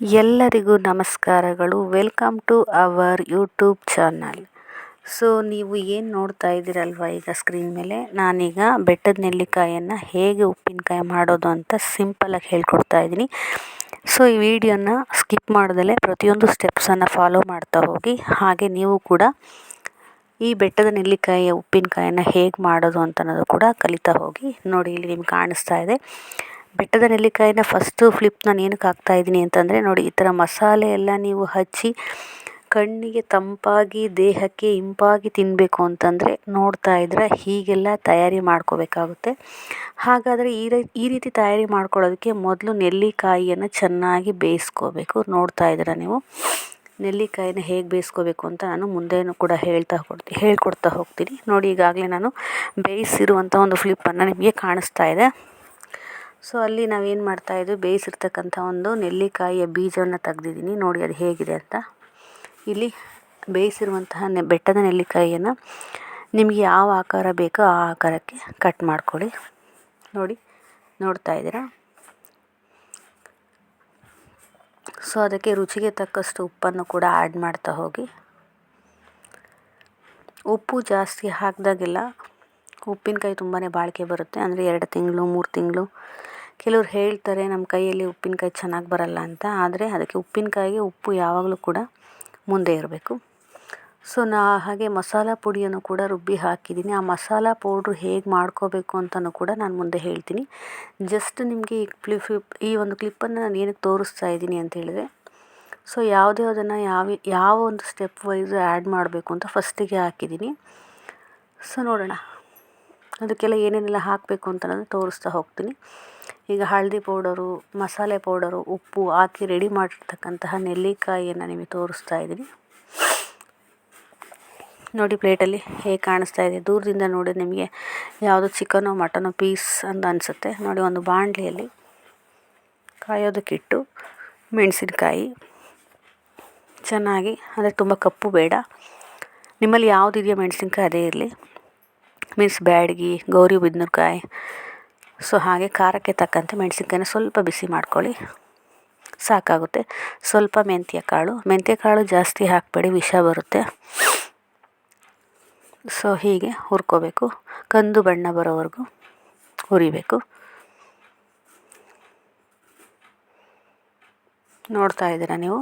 ಎಲ್ಲರಿಗೂ ನಮಸ್ಕಾರಗಳು. Welcome to our YouTube channel so ನೀವು ಏನು ನೋಡ್ತಾ ಇದ್ದೀರಲ್ವ ಈಗ ಸ್ಕ್ರೀನ್ ಮೇಲೆ? ನಾನೀಗ ಬೆಟ್ಟದ ನೆಲ್ಲಿಕಾಯನ್ನು ಹೇಗೆ ಉಪ್ಪಿನಕಾಯಿ ಮಾಡೋದು ಅಂತ ಸಿಂಪಲಾಗಿ ಹೇಳ್ಕೊಡ್ತಾ ಇದ್ದೀನಿ. ಸೊ ಈ ವಿಡಿಯೋನ ಸ್ಕಿಪ್ ಮಾಡ್ದಲೇ ಪ್ರತಿಯೊಂದು ಸ್ಟೆಪ್ಸನ್ನು ಫಾಲೋ ಮಾಡ್ತಾ ಹೋಗಿ. ಹಾಗೆ ನೀವು ಕೂಡ ಈ ಬೆಟ್ಟದ ನೆಲ್ಲಿಕಾಯಿಯ ಉಪ್ಪಿನಕಾಯನ್ನು ಹೇಗೆ ಮಾಡೋದು ಅಂತ ಕೂಡ ಕಲಿತಾ ಹೋಗಿ. ನೋಡಿ, ಇಲ್ಲಿ ನಿಮ್ಗೆ ಕಾಣಿಸ್ತಾ ಇದೆ. ಬೆಟ್ಟದ ನೆಲ್ಲಿಕಾಯಿನ ಫಸ್ಟು ಫ್ಲಿಪ್ ನಾನು ಏನಕ್ಕೆ ಹಾಕ್ತಾಯಿದ್ದೀನಿ ಅಂತಂದರೆ ನೋಡಿ, ಈ ಥರ ಮಸಾಲೆ ಎಲ್ಲ ನೀವು ಹಚ್ಚಿ ಕಣ್ಣಿಗೆ ತಂಪಾಗಿ, ದೇಹಕ್ಕೆ ಇಂಪಾಗಿ ತಿನ್ನಬೇಕು ಅಂತಂದರೆ ನೋಡ್ತಾ ಇದ್ರೆ ಹೀಗೆಲ್ಲ ತಯಾರಿ ಮಾಡ್ಕೋಬೇಕಾಗುತ್ತೆ. ಹಾಗಾದರೆ ಈ ರೀ, ಈ ರೀತಿ ತಯಾರಿ ಮಾಡ್ಕೊಳ್ಳೋದಕ್ಕೆ ಮೊದಲು ನೆಲ್ಲಿಕಾಯಿಯನ್ನು ಚೆನ್ನಾಗಿ ಬೇಯಿಸ್ಕೋಬೇಕು. ನೋಡ್ತಾ ಇದ್ದೀರ ನೀವು? ನೆಲ್ಲಿಕಾಯಿನ ಹೇಗೆ ಬೇಯಿಸ್ಕೋಬೇಕು ಅಂತ ನಾನು ಮುಂದೆನೂ ಕೂಡ ಹೇಳ್ತಾ ಕೊಡ್ತೀನಿ ಹೇಳ್ಕೊಡ್ತಾ ಹೋಗ್ತೀನಿ. ನೋಡಿ, ಈಗಾಗಲೇ ನಾನು ಬೇಯಿಸಿರುವಂಥ ಒಂದು ಫ್ಲಿಪ್ಪನ್ನು ನಿಮಗೆ ಕಾಣಿಸ್ತಾ ಇದೆ. ಸೊ ಅಲ್ಲಿ ನಾವೇನು ಮಾಡ್ತಾಯಿದ್ವಿ ಬೇಯಿಸಿರ್ತಕ್ಕಂಥ ಒಂದು ನೆಲ್ಲಿಕಾಯಿಯ ಬೀಜವನ್ನು ತೆಗ್ದಿದ್ದೀನಿ. ನೋಡಿ ಅದು ಹೇಗಿದೆ ಅಂತ. ಇಲ್ಲಿ ಬೇಯಿಸಿರುವಂತಹ ನೆ, ಬೆಟ್ಟದ ನೆಲ್ಲಿಕಾಯಿಯನ್ನು ನಿಮಗೆ ಯಾವ ಆಕಾರ ಬೇಕೋ ಆ ಆಕಾರಕ್ಕೆ ಕಟ್ ಮಾಡ್ಕೊಳ್ಳಿ. ನೋಡಿ, ನೋಡ್ತಾ ಇದ್ದೀರಾ? ಸೊ ಅದಕ್ಕೆ ರುಚಿಗೆ ತಕ್ಕಷ್ಟು ಉಪ್ಪನ್ನು ಕೂಡ ಆ್ಯಡ್ ಮಾಡ್ತಾ ಹೋಗಿ. ಉಪ್ಪು ಜಾಸ್ತಿ ಹಾಕಿದಾಗೆಲ್ಲ ಉಪ್ಪಿನಕಾಯಿ ತುಂಬಾ ಬಾಳಿಕೆ ಬರುತ್ತೆ. ಅಂದರೆ ಎರಡು ತಿಂಗಳು, ಮೂರು ತಿಂಗಳು ಕೆಲವ್ರು ಹೇಳ್ತಾರೆ ನಮ್ಮ ಕೈಯಲ್ಲಿ ಉಪ್ಪಿನಕಾಯಿ ಚೆನ್ನಾಗಿ ಬರಲ್ಲ ಅಂತ. ಆದರೆ ಅದಕ್ಕೆ ಉಪ್ಪಿನಕಾಯಿಗೆ ಉಪ್ಪು ಯಾವಾಗಲೂ ಕೂಡ ಮುಂದೆ ಇರಬೇಕು. ಸೊ, ನಾ ಹಾಗೆ ಮಸಾಲ ಪುಡಿಯನ್ನು ಕೂಡ ರುಬ್ಬಿ ಹಾಕಿದ್ದೀನಿ. ಆ ಮಸಾಲ ಪೌಡ್ರ್ ಹೇಗೆ ಮಾಡ್ಕೋಬೇಕು ಅಂತಲೂ ಕೂಡ ನಾನು ಮುಂದೆ ಹೇಳ್ತೀನಿ. ಜಸ್ಟ್ ನಿಮಗೆ ಈ ಕ್ಲಿಪ್ ಈ ಒಂದು ಕ್ಲಿಪ್ಪನ್ನು ನಾನು ಏನಕ್ಕೆ ತೋರಿಸ್ತಾ ಇದ್ದೀನಿ ಅಂತ ಹೇಳಿದ್ರೆ, ಸೊ, ಯಾವುದೇ ಅದನ್ನು ಯಾವ ಯಾವ ಒಂದು ಸ್ಟೆಪ್ ವೈಸ್ ಆ್ಯಡ್ ಮಾಡಬೇಕು ಅಂತ ಫಸ್ಟಿಗೆ ಹಾಕಿದ್ದೀನಿ. ಸೊ, ನೋಡೋಣ. ಅದಕ್ಕೆಲ್ಲ ಏನೇನೆಲ್ಲ ಹಾಕಬೇಕು ಅಂತ ನಾನು ತೋರಿಸ್ತಾ ಹೋಗ್ತೀನಿ. ಈಗ ಹಳದಿ ಪೌಡರು, ಮಸಾಲೆ ಪೌಡರು, ಉಪ್ಪು ಹಾಕಿ ರೆಡಿ ಮಾಡಿರ್ತಕ್ಕಂತಹ ನೆಲ್ಲಿಕಾಯಿಯನ್ನು ನಿಮಗೆ ತೋರಿಸ್ತಾ ಇದ್ದೀನಿ. ನೋಡಿ ಪ್ಲೇಟಲ್ಲಿ ಹೇಗೆ ಕಾಣಿಸ್ತಾ ಇದೆ. ದೂರದಿಂದ ನೋಡಿ ನಿಮಗೆ ಯಾವುದು ಚಿಕನೋ ಮಟನೋ ಪೀಸ್ ಅಂತ ಅನಿಸುತ್ತೆ. ನೋಡಿ ಒಂದು ಬಾಣಲಿಯಲ್ಲಿ ಕಾಯೋದಕ್ಕಿಟ್ಟು ಮೆಣಸಿನಕಾಯಿ. ಚೆನ್ನಾಗಿ, ಅಂದರೆ ತುಂಬ ಕಪ್ಪು ಬೇಡ. ನಿಮ್ಮಲ್ಲಿ ಯಾವುದಿದೆಯೋ ಮೆಣಸಿನ್ಕಾಯಿ ಅದೇ ಇರಲಿ. ಮೀನ್ಸ್ ಬ್ಯಾಡಗಿ, ಗೌರಿ ಬಿದನೂರ್ಕಾಯಿ ಸೊ ಹಾಗೆ ಖಾರಕ್ಕೆ ತಕ್ಕಂತೆ ಮೆಣಸಿನ್ಕಾಯಿನ ಸ್ವಲ್ಪ ಬಿಸಿ ಮಾಡ್ಕೊಳ್ಳಿ. ಸಾಕಾಗುತ್ತೆ. ಸ್ವಲ್ಪ ಮೆಂತ್ಯ ಕಾಳು. ಮೆಂತ್ಯ ಕಾಳು ಜಾಸ್ತಿ ಹಾಕಬೇಡಿ, ವಿಷ ಬರುತ್ತೆ. ಸೊ ಹೀಗೆ ಹುರ್ಕೋಬೇಕು. ಕಂದು ಬಣ್ಣ ಬರೋವರೆಗೂ ಹುರಿಬೇಕು. ನೋಡ್ತಾ ಇದ್ದೀರಾ ನೀವು?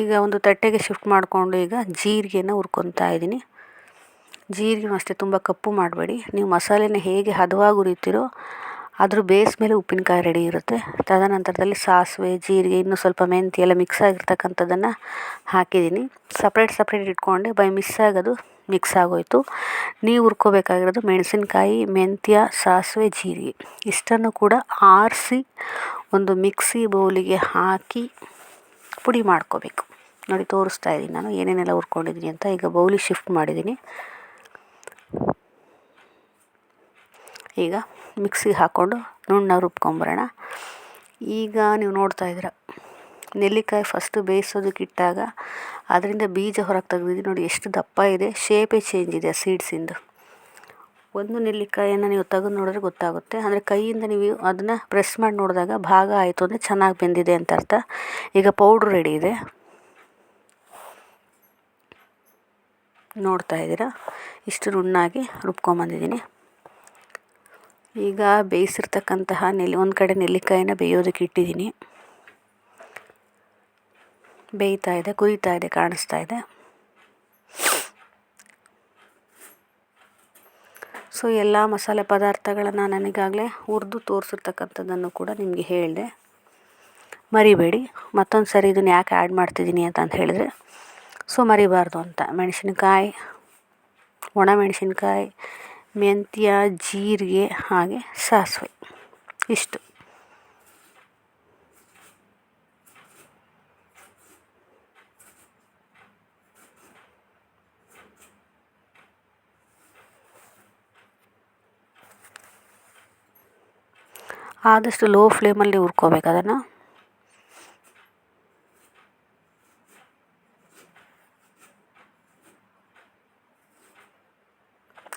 ಈಗ ಒಂದು ತಟ್ಟೆಗೆ ಶಿಫ್ಟ್ ಮಾಡಿಕೊಂಡು ಈಗ ಜೀರಿಗೆನ ಹುರ್ಕೊತಾ ಇದ್ದೀನಿ. ಜೀರಿಗೆನೂ ಅಷ್ಟೇ ತುಂಬ ಕಪ್ಪು ಮಾಡಬೇಡಿ. ನೀವು ಮಸಾಲೆನ ಹೇಗೆ ಹದವಾಗಿ ಹುರಿತೀರೋ ಅದ್ರ ಬೇಸ್ ಮೇಲೆ ಉಪ್ಪಿನಕಾಯಿ ರೆಡಿ ಇರುತ್ತೆ. ತದನಂತರದಲ್ಲಿ ಸಾಸಿವೆ, ಜೀರಿಗೆ, ಇನ್ನೂ ಸ್ವಲ್ಪ ಮೆಂತ್ಯ ಎಲ್ಲ ಮಿಕ್ಸ್ ಆಗಿರ್ತಕ್ಕಂಥದ್ದನ್ನು ಹಾಕಿದ್ದೀನಿ. ಸಪ್ರೇಟ್ ಸಪ್ರೇಟ್ ಇಟ್ಕೊಂಡೆ ಬೈ ಮಿಸ್ ಆಗೋದು ಮಿಕ್ಸ್ ಆಗೋಯಿತು. ನೀವು ಹುರ್ಕೋಬೇಕಾಗಿರೋದು ಮೆಣಸಿನಕಾಯಿ, ಮೆಂತ್ಯ, ಸಾಸಿವೆ, ಜೀರಿಗೆ. ಇಷ್ಟನ್ನು ಕೂಡ ಆರಿಸಿ ಒಂದು ಮಿಕ್ಸಿ ಬೌಲಿಗೆ ಹಾಕಿ ಪುಡಿ ಮಾಡ್ಕೋಬೇಕು. ನೋಡಿ, ತೋರಿಸ್ತಾ ಇದ್ದೀನಿ ನಾನು ಏನೇನೆಲ್ಲ ಹುರ್ಕೊಂಡಿದ್ದೀನಿ ಅಂತ. ಈಗ ಬೌಲಿ ಶಿಫ್ಟ್ ಮಾಡಿದ್ದೀನಿ. ಈಗ ಮಿಕ್ಸಿಗೆ ಹಾಕ್ಕೊಂಡು ನುಣ್ಣ ರುಬ್ಕೊಂಬರೋಣ. ಈಗ ನೀವು ನೋಡ್ತಾ ಇದ್ದೀರ, ನೆಲ್ಲಿಕಾಯಿ ಫಸ್ಟು ಬೇಯಿಸೋದಕ್ಕೆ ಇಟ್ಟಾಗ ಅದರಿಂದ ಬೀಜ ಹೊರಗೆ ತೆಗೆದಿದ್ದೀನಿ ನೋಡಿ ಎಷ್ಟು ದಪ್ಪ ಇದೆ ಶೇಪೇ ಚೇಂಜ್ ಇದೆ ಆ ಸೀಡ್ಸಿಂದು ಒಂದು ನೆಲ್ಲಿಕಾಯನ್ನು ನೀವು ತೆಗೆದು ನೋಡಿದ್ರೆ ಗೊತ್ತಾಗುತ್ತೆ. ಅಂದರೆ ಕೈಯಿಂದ ನೀವು ಅದನ್ನು ಪ್ರೆಸ್ ಮಾಡಿ ನೋಡಿದಾಗ ಭಾಗ ಆಯಿತು ಅಂದರೆ ಚೆನ್ನಾಗಿ ಬೆಂದಿದೆ ಅಂತ ಅರ್ಥ. ಈಗ ಪೌಡ್ರ್ ರೆಡಿ ಇದೆ. ನೋಡ್ತಾ ಇದ್ದೀರಾ, ಇಷ್ಟು ನುಣ್ಣಾಗಿ ರುಬ್ಕೊಂಬಂದಿದ್ದೀನಿ. ಈಗ ಬೇಯಿಸಿರ್ತಕ್ಕಂತಹ ನೆಲ್ಲಿ, ಒಂದು ಕಡೆ ನೆಲ್ಲಿಕಾಯಿನ ಬೇಯೋದಕ್ಕೆ ಇಟ್ಟಿದ್ದೀನಿ. ಬೇಯ್ತಾ ಇದೆ, ಕುದೀತಾ ಇದೆ, ಕಾಣಿಸ್ತಾ ಇದೆ. ಸೊ ಎಲ್ಲ ಮಸಾಲೆ ಪದಾರ್ಥಗಳನ್ನು ನನಗಾಗಲೇ ಹುರಿದು ತೋರಿಸಿರ್ತಕ್ಕಂಥದ್ದನ್ನು ಕೂಡ ನಿಮಗೆ ಹೇಳಿದೆ. ಮರಿಬೇಡಿ, ಮತ್ತೊಂದು ಸರಿ ಇದನ್ನು ಯಾಕೆ ಆ್ಯಡ್ ಮಾಡ್ತಿದ್ದೀನಿ ಅಂತ ಹೇಳಿದರೆ ಸೊ ಮರಿಬಾರ್ದು ಅಂತ. ಮೆಣಸಿನಕಾಯಿ, ಒಣ ಮೆಣಸಿನ್ಕಾಯಿ ಮೆಂತ್ಯ ಜೀರಿಗೆ ಹಾಗೆ ಸಾಸಿವೆ. ಇಷ್ಟು. ಆದಷ್ಟು ಲೋ ಫ್ಲೇಮಲ್ಲಿ ಹುರ್ಕೋಬೇಕು ಅದನ್ನು.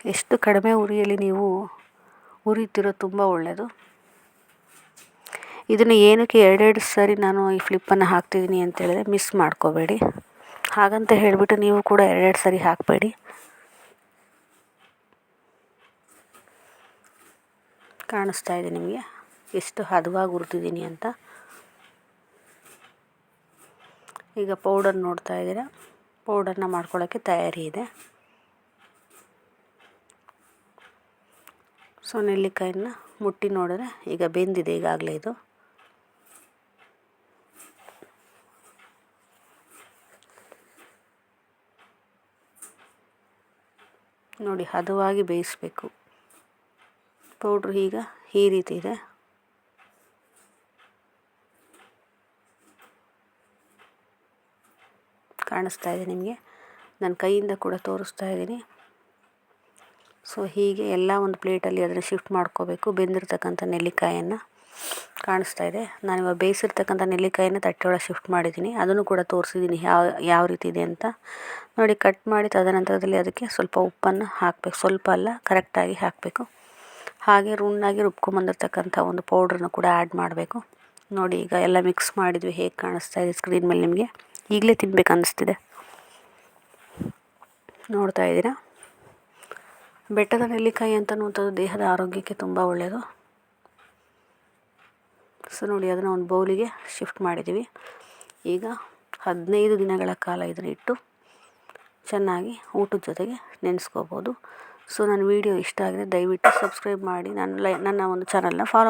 ಎಷ್ಟು ಕಡಿಮೆ ಉರಿಯಲ್ಲಿ ನೀವು ಉರಿತಿರೋ ತುಂಬ ಒಳ್ಳೆಯದು ಇದನ್ನು ಏನಕ್ಕೆ ಎರಡೆರಡು ಸಾರಿ ನಾನು ಈ ಫ್ಲಿಪ್ಪನ್ನು ಹಾಕ್ತಿದ್ದೀನಿ ಅಂತೇಳಿದ್ರೆ ಮಿಸ್ ಮಾಡ್ಕೋಬೇಡಿ. ಹಾಗಂತ ಹೇಳಿಬಿಟ್ಟು ನೀವು ಕೂಡ ಎರಡೆರಡು ಸಾರಿ ಹಾಕಬೇಡಿ. ಕಾಣಿಸ್ತಾ ಇದೆ ನಿಮಗೆ? ಎಷ್ಟು ಹದವಾಗಿ ಹುರಿದಿದ್ದೀನಿ ಅಂತ. ಈಗ ಪೌಡರ್ ನೋಡ್ತಾ ಇದ್ದೀರಾ? ಪೌಡರ್ನ ಮಾಡ್ಕೊಳ್ಳೋಕ್ಕೆ ತಯಾರಿ ಇದೆ. ಸೊ ನೆಲ್ಲಿಕಾಯಿನ ಮುಟ್ಟಿ ನೋಡಿದ್ರೆ ಈಗ ಬೆಂದಿದೆ ಈಗಾಗಲೇ ಇದು. ನೋಡಿ, ಹದವಾಗಿ ಬೇಯಿಸಬೇಕು. ಪೌಡ್ರ್ ಈಗ ಈ ರೀತಿ ಇದೆ. ಕಾಣಿಸ್ತಾ ಇದೆ ನಿಮಗೆ. ನನ್ನ ಕೈಯಿಂದ ಕೂಡ ತೋರಿಸ್ತಾ ಇದ್ದೀನಿ. ಸೊ ಹೀಗೆ ಎಲ್ಲ ಒಂದು ಪ್ಲೇಟಲ್ಲಿ ಅದನ್ನು ಶಿಫ್ಟ್ ಮಾಡ್ಕೋಬೇಕು. ಬೆಂದಿರ್ತಕ್ಕಂಥ ನೆಲ್ಲಿಕಾಯನ್ನು ಕಾಣಿಸ್ತಾ ಇದೆ. ನಾನಿವಾಗ ಬೇಯಿಸಿರ್ತಕ್ಕಂಥ ನೆಲ್ಲಿಕಾಯಿನ ತಟ್ಟೆ ಶಿಫ್ಟ್ ಮಾಡಿದ್ದೀನಿ ಅದನ್ನು ಕೂಡ ತೋರಿಸಿದ್ದೀನಿ ಯಾವ ಯಾವ ರೀತಿ ಇದೆ ಅಂತ. ನೋಡಿ ಕಟ್ ಮಾಡಿ ತದನಂತರದಲ್ಲಿ ಅದಕ್ಕೆ ಸ್ವಲ್ಪ ಉಪ್ಪನ್ನು ಹಾಕಬೇಕು. ಸ್ವಲ್ಪ ಅಲ್ಲ ಕರೆಕ್ಟಾಗಿ ಹಾಕಬೇಕು. ಹಾಗೆ ರುಣ್ಣಾಗಿ ರುಬ್ಕೊಂಬಂದಿರ್ತಕ್ಕಂಥ ಒಂದು ಪೌಡ್ರನ್ನು ಕೂಡ ಆ್ಯಡ್ ಮಾಡಬೇಕು. ನೋಡಿ, ಈಗ ಎಲ್ಲ ಮಿಕ್ಸ್ ಮಾಡಿದ್ವಿ. ಹೇಗೆ ಕಾಣಿಸ್ತಾ ಇದೆ ಸ್ಕ್ರೀನ್ ಮೇಲೆ ನಿಮಗೆ. ಈಗಲೇ ತಿನ್ಬೇಕು ಅನ್ನಿಸ್ತಿದೆ. ನೋಡ್ತಾ ಇದ್ದೀರಾ? ಬೆಟ್ಟದ ನೆಲ್ಲಿಕಾಯಿ ಅಂತನ್ನುವಂಥದ್ದು ದೇಹದ ಆರೋಗ್ಯಕ್ಕೆ ತುಂಬ ಒಳ್ಳೆಯದು. ಸೊ ನೋಡಿ, ಅದನ್ನು ಒಂದು ಬೌಲಿಗೆ ಶಿಫ್ಟ್ ಮಾಡಿದ್ದೀವಿ. ಈಗ ಹದಿನೈದು ದಿನಗಳ ಕಾಲ ಇದನ್ನು ಇಟ್ಟು ಚೆನ್ನಾಗಿ ಊಟದ ಜೊತೆಗೆ ನೆನೆಸ್ಕೋಬೋದು. ಸೊ, ನನ್ನ ವಿಡಿಯೋ ಇಷ್ಟ ಆಗಿದೆ, ದಯವಿಟ್ಟು ಸಬ್ಸ್ಕ್ರೈಬ್ ಮಾಡಿ. ನನ್ನ ಲೈ, ನನ್ನ ಒಂದು ಚಾನಲ್ನ ಫಾಲೋ